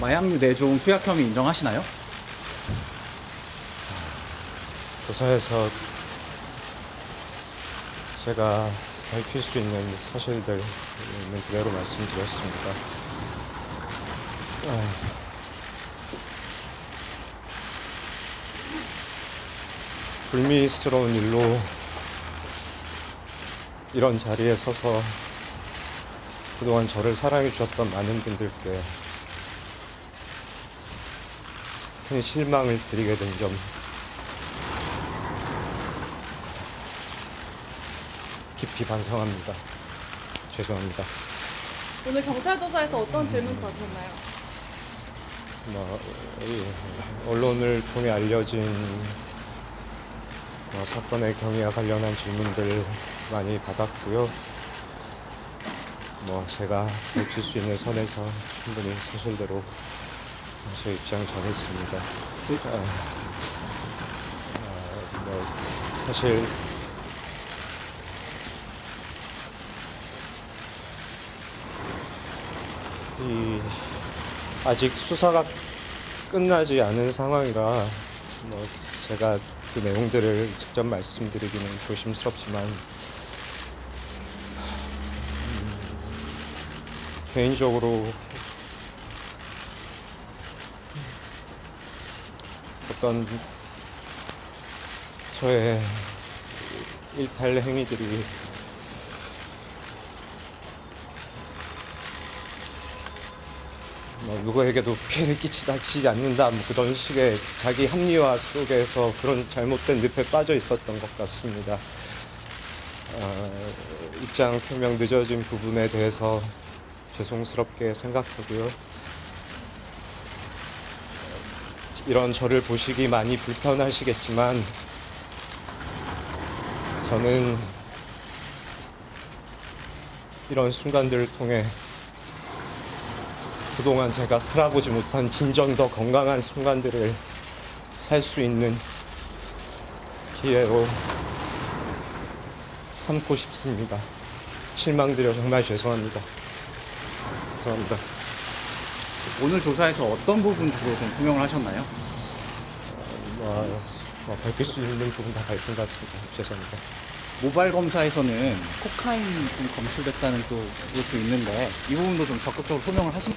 마약류 내종 투약 혐의 인정하시나요? 조사에서 제가 밝힐 수 있는 사실들 있는 그대로 말씀드렸습니다. 아, 불미스러운 일로 이런 자리에 서서 그동안 저를 사랑해 주셨던 많은 분들께 큰 실망을 드리게 된 점 깊이 반성합니다. 죄송합니다. 오늘 경찰 조사에서 어떤 질문 받으셨나요? 뭐, 이 언론을 통해 알려진 뭐 사건의 경위와 관련한 질문들 많이 받았고요. 뭐 제가 밝힐 수 있는 선에서 충분히 사실대로 제 입장 전했습니다. 아, 아, 뭐 사실 이 아직 수사가 끝나지 않은 상황이라 뭐 제가 그 내용들을 직접 말씀드리기는 조심스럽지만 음, 개인적으로 어떤 저의 일탈 행위들이 뭐 누구에게도 피해를 끼치지 않는다 뭐 그런 식의 자기 합리화 속에서 그런 잘못된 늪에 빠져 있었던 것 같습니다. 어, 입장 표명 늦어진 부분에 대해서 죄송스럽게 생각하고요. 이런 저를 보시기 많이 불편하시겠지만 저는 이런 순간들을 통해 그동안 제가 살아보지 못한 진정 더 건강한 순간들을 살 수 있는 기회로 삼고 싶습니다. 실망드려 정말 죄송합니다. 죄송합니다. 오늘 조사에서 어떤 부분 주로 좀 표명을 하셨나요? 뭐, 뭐 밝힐 수 있는 부분 다 밝힌 것 같습니다. 죄송합니다. 모발 검사에서는 코카인 좀 검출됐다는 또 이것도 있는데 이 부분도 좀 적극적으로 소명을 하신